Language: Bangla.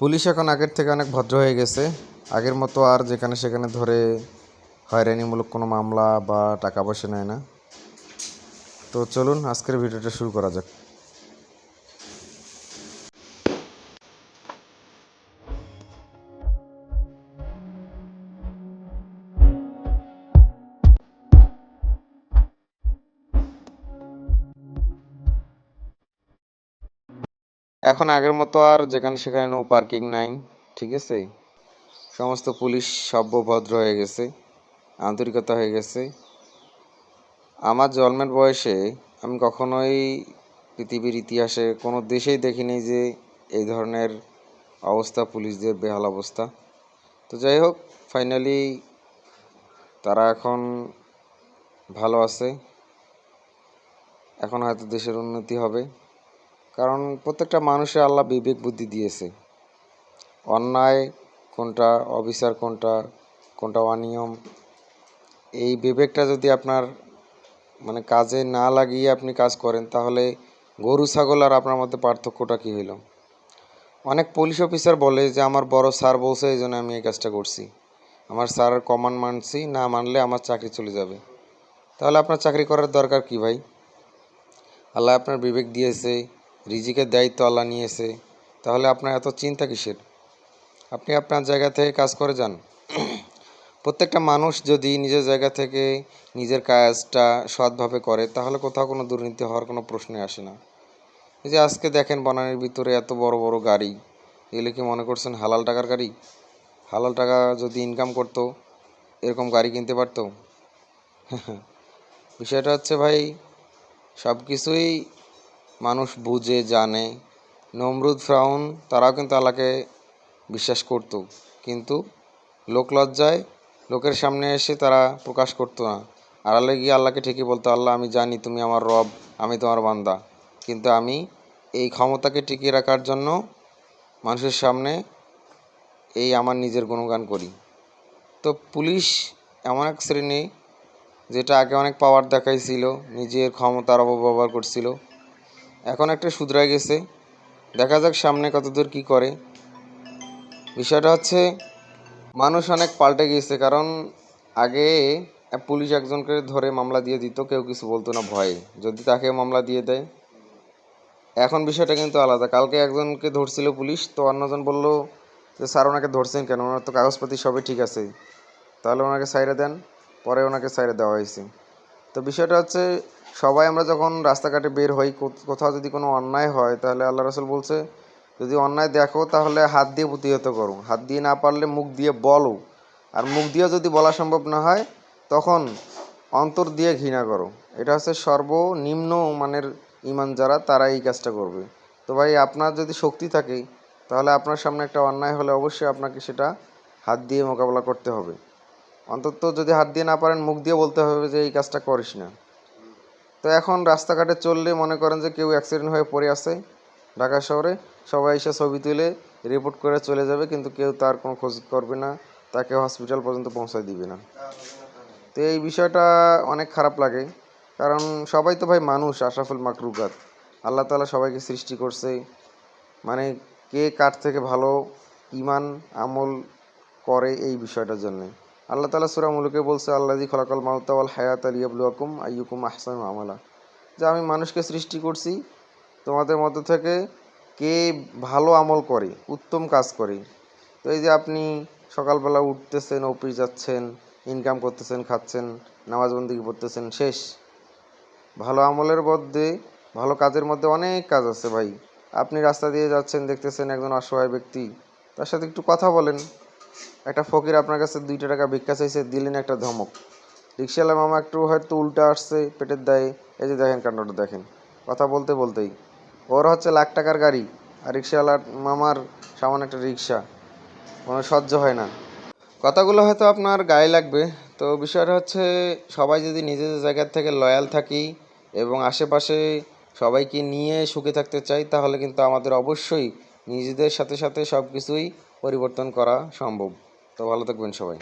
পুলিশ এখন আগের থেকে অনেক ভদ্র হয়ে গেছে। আগের মতো আর যেখানে সেখানে ধরে হয়রানিমূলক কোনো মামলা বা টাকা পয়সা নেয় না। তো চলুন আজকের ভিডিওটা শুরু করা যাক। এখন আগের মতো আর যেখানে সেখানে নো পার্কিং নাই, ঠিক আছে? সমস্ত পুলিশ সভ্য ভদ্র হয়ে গেছে, আন্তরিকতা হয়ে গেছে। আমার জন্মের বয়সে আমি কখনোই পৃথিবীর ইতিহাসে কোনো দেশেই দেখিনি যে এই ধরনের অবস্থা, পুলিশদের বেহাল অবস্থা। তো যাই হোক ফাইনালি তারা এখন ভালো আছে। এখন হয়তো দেশের উন্নতি হবে। কারণ প্রত্যেকটা মানুষের আল্লাহ বিবেক বুদ্ধি দিয়েছে। অন্যায় কোনটা, অবিচার কোনটা কোনটা অনিয়ম, এই বিবেকটা যদি আপনার মানে কাজে না লাগিয়ে আপনি কাজ করেন, তাহলে গরু, ছাগল আর আপনার মধ্যে পার্থক্যটা কী হইল? অনেক পুলিশ অফিসার বলে যে, আমার বড় স্যার বলছে, এই জন্য আমি এই কাজটা করছি। আমার স্যারের কমান্ড মানছি, না মানলে আমার চাকরি চলে যাবে। তাহলে আপনার চাকরি করার দরকার কি ভাই? আল্লাহ আপনার বিবেক দিয়েছে। রিজিকের দায়িত্ব আল্লাহ নিয়েছে, তাহলে আপনার এত চিন্তা কিসের? আপনি আপনার জায়গা থেকে কাজ করে যান। প্রত্যেকটা মানুষ যদি নিজের জায়গা থেকে নিজের কাজটা সৎভাবে করে, তাহলে কোথাও কোনো দুর্নীতি হওয়ার কোনো প্রশ্নই আসে না। এই যে আজকে দেখেন বনানির ভিতরে এত বড় বড় গাড়ি, এগুলো কি মনে করছেন হালাল টাকার গাড়ি? হালাল টাকা যদি ইনকাম করতো, এরকম গাড়ি কিনতে পারতো? বিষয়টা হচ্ছে ভাই সব কিছুই মানুষ বুঝে, জানে। নমরুদ, ফ্রাউন, তারাও কিন্তু আল্লাহকে বিশ্বাস করত। কিন্তু লোকলজ্জায় লোকের সামনে এসে তারা প্রকাশ করতো না। আর আড়ালে গিয়ে আল্লাহকে ঠিকই বলতো, আল্লাহ, আমি জানি তুমি আমার রব, আমি তোমার বান্দা। কিন্তু আমি এই ক্ষমতাকে টিকিয়ে রাখার জন্য মানুষের সামনে এই আমার নিজের গুণগান করি। তো পুলিশ এমন এক শ্রেণি, যেটা আগে অনেক পাওয়ার দেখাইছিল, নিজের ক্ষমতার অপব্যবহার করছিল। এখন একটা শুধরায় গেছে। দেখা যাক সামনে কতদূর কি করে। বিষয়টা হচ্ছে, মানুষ অনেক পাল্টে গিয়েছে, কারণ আগে পুলিশ একজনকে ধরে মামলা দিয়ে দিত, কেউ কিছু বলতো না ভয়ে। যদি তাকে মামলা দিয়ে দেয়, এখন বিষয়টা কিন্তু আলাদা। কালকে একজনকে ধরছিল পুলিশ, তো অন্যজন বলল যে, স্যার, ওনাকে ধরছেন কেন? ওনার তো কাগজপাতি সবই ঠিক আছে। তাহলে ওনাকে সাইরে দেন। পরে ওনাকে সাইরে দেওয়া হয়েছে। তো বিষয়টা হচ্ছে সবাই আমরা যখন রাস্তাঘাটে বের হই কোথ- কোথাও যদি কোনো অন্যায় হয়, তাহলে আল্লাহ রসুল বলছে, যদি অন্যায় দেখো, তাহলে হাত দিয়ে প্রতিহত করো। হাত দিয়ে না পারলে মুখ দিয়ে বলো। আর মুখ দিয়ে যদি বলা সম্ভব না হয়, তখন অন্তর দিয়ে ঘৃণা করো। এটা হচ্ছে সর্বনিম্ন মানের ইমান যারা তারা এই কাজটা করবে। তো ভাই, আপনার যদি শক্তি থাকে, তাহলে আপনার সামনে একটা অন্যায় হলে অবশ্যই আপনাকে সেটা হাত দিয়ে মোকাবেলা করতে হবে। অন্তত যদি হাত দিয়ে না পারেন, মুখ দিয়ে বলতে হবে যে, এই কাজটা করিস না। তো এখন রাস্তাঘাটে চললে মনে করেন যে কেউ অ্যাক্সিডেন্ট হয়ে পড়ে আছে ঢাকা শহরে, সবাই এসে ছবি তুলে রিপোর্ট করে চলে যাবে, কিন্তু কেউ তার কোনো খোঁজ করবে না, তাকে হসপিটাল পর্যন্ত পৌঁছায় দিবে না। তো এই বিষয়টা অনেক খারাপ লাগে, কারণ সবাই তো ভাই মানুষ, আশরাফুল মাকরুকাত আল্লাহ তাআলা সবাইকে সৃষ্টি করছে মানে কে কার থেকে ভালো, ইমান আমল করে এই বিষয়টার জন্য। আল্লাহ তালা সুরা মুলুকে বলছে আল্লাহি খলাকাল মাউতাওয়াল হায়াত আলিয়াবলুয়াকুম আইয়ুকুম আহসান আমলা। যে আমি মানুষকে সৃষ্টি করছি, তোমাদের মধ্য থেকে কে ভালো আমল করে, উত্তম কাজ করে। তো এই যে আপনি সকালবেলা উঠতেছেন, অফিস যাচ্ছেন ইনকাম করতেছেন, খাচ্ছেন নামাজ বন্দিকে পড়তেছেন, শেষ। ভালো আমলের মধ্যে, ভালো কাজের মধ্যে অনেক কাজ আছে ভাই। আপনি রাস্তা দিয়ে যাচ্ছেন, দেখতেছেন একজন অসহায় ব্যক্তি, তার সাথে একটু কথা বলেন। একটা ফকির আপনার কাছে দুইটা টাকা ভিক্ষা চাইছে, দিলেন একটা ধমক। রিক্সাওয়ালা মামা একটু হয়তো উল্টা আসছে, পেটের দায়ে। এই যে দেখেন কাণ্ডটা, দেখেন। কথা বলতে বলতেই। ওর হচ্ছে লাখ টাকার গাড়ি, আর রিক্সাওয়ালা মামার সামান্য একটা রিক্সা। কোনো সহ্য হয় না। কথাগুলো হয়তো আপনার গায়ে লাগবে। তো বিষয়টা হচ্ছে, সবাই যদি নিজেদের জায়গার থেকে লয়াল থাকি এবং আশেপাশে সবাইকে নিয়ে সুখে থাকতে চাই, তাহলে কিন্তু আমাদের অবশ্যই নিজেদের সাথে সাথে সব কিছুই পরিবর্তন করা সম্ভব। তো ভালো থাকবেন সবাই।